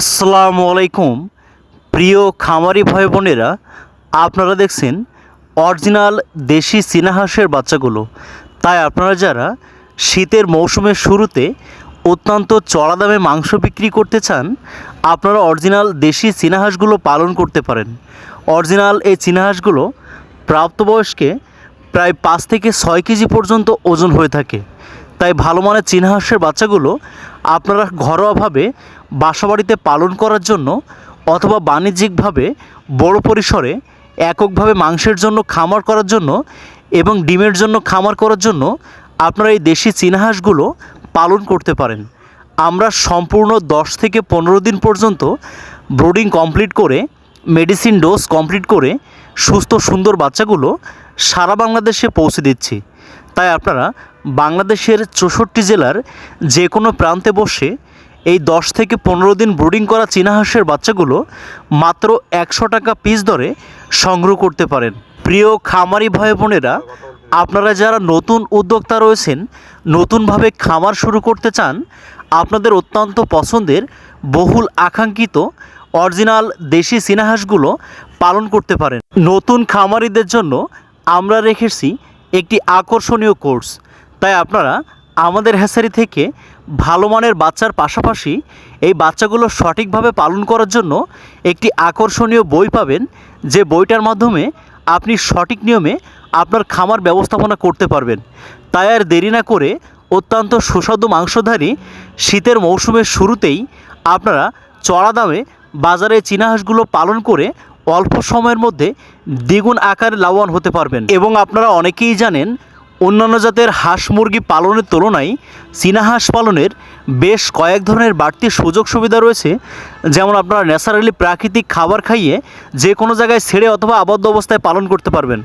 আসসালামু আলাইকুম। প্রিয় খামারি ভাই বোনেরা, আপনারা দেখছেন অরিজিনাল দেশি চীনাহাঁসের বাচ্চাগুলো। তাই আপনারা যারা শীতের মৌসুমের শুরুতে অত্যন্ত চড়া দামে মাংস বিক্রি করতে চান, আপনারা অরিজিনাল দেশি চীনাহাঁসগুলো পালন করতে পারেন। অরিজিনাল এই চীনাহাঁসগুলো প্রাপ্তবয়স্কে প্রায় পাঁচ থেকে ছয় কেজি পর্যন্ত ওজন হয়ে থাকে। তাই ভালো মানের চীনাহাঁসের বাচ্চাগুলো আপনারা ঘরোয়াভাবে বাসাবাড়িতে পালন করার জন্য অথবা বাণিজ্যিকভাবে বড় পরিসরে এককভাবে মাংসের জন্য খামার করার জন্য এবং ডিমের জন্য খামার করার জন্য আপনারা এই দেশি চীনাহাঁসগুলো পালন করতে পারেন। আমরা সম্পূর্ণ দশ থেকে পনেরো দিন পর্যন্ত ব্রোডিং কমপ্লিট করে, মেডিসিন ডোজ কমপ্লিট করে সুস্থ সুন্দর বাচ্চাগুলো সারা বাংলাদেশে পৌঁছে দিচ্ছি। তাই আপনারা বাংলাদেশের চৌষট্টি জেলার যে কোনো প্রান্তে বসে এই দশ থেকে পনেরো দিন ব্রুডিং করা চীনা হাঁসের বাচ্চাগুলো মাত্র একশো টাকা পিস দরে সংগ্রহ করতে পারেন। প্রিয় খামারি ভাই বোনেরা, আপনারা যারা নতুন উদ্যোক্তা রয়েছেন, নতুনভাবে খামার শুরু করতে চান, আপনাদের অত্যন্ত পছন্দের বহুল আকাঙ্ক্ষিত অরিজিনাল দেশি চীনা হাঁসগুলো পালন করতে পারেন। নতুন খামারিদের জন্য আমরা রেখেছি একটি আকর্ষণীয় কোর্স। তাই আপনারা আমাদের হ্যাসারি থেকে ভালো মানের বাচ্চার পাশাপাশি এই বাচ্চাগুলো সঠিকভাবে পালন করার জন্য একটি আকর্ষণীয় বই পাবেন, যে বইটার মাধ্যমে আপনি সঠিক নিয়মে আপনার খামার ব্যবস্থাপনা করতে পারবেন। তাই আর দেরি না করে অত্যন্ত সুস্বাদু মাংসধারী শীতের মৌসুমের শুরুতেই আপনারা চড়া দামে বাজারে চীনা হাঁসগুলো পালন করে অল্প সময়ের মধ্যে দ্বিগুণ আকারে লাভবান হতে পারবেন। এবং আপনারা অনেকেই জানেন, অন্যান্য জাতের হাঁস মুরগি পালনের তুলনায় চীনা হাঁস পালনের বেশ কয়েক ধরনের বাড়তি সুযোগ সুবিধা রয়েছে। যেমন আপনারা ন্যাচারালি প্রাকৃতিক খাবার খাইয়ে যে কোনো জায়গায় ছেড়ে অথবা আবদ্ধ অবস্থায় পালন করতে পারবেন।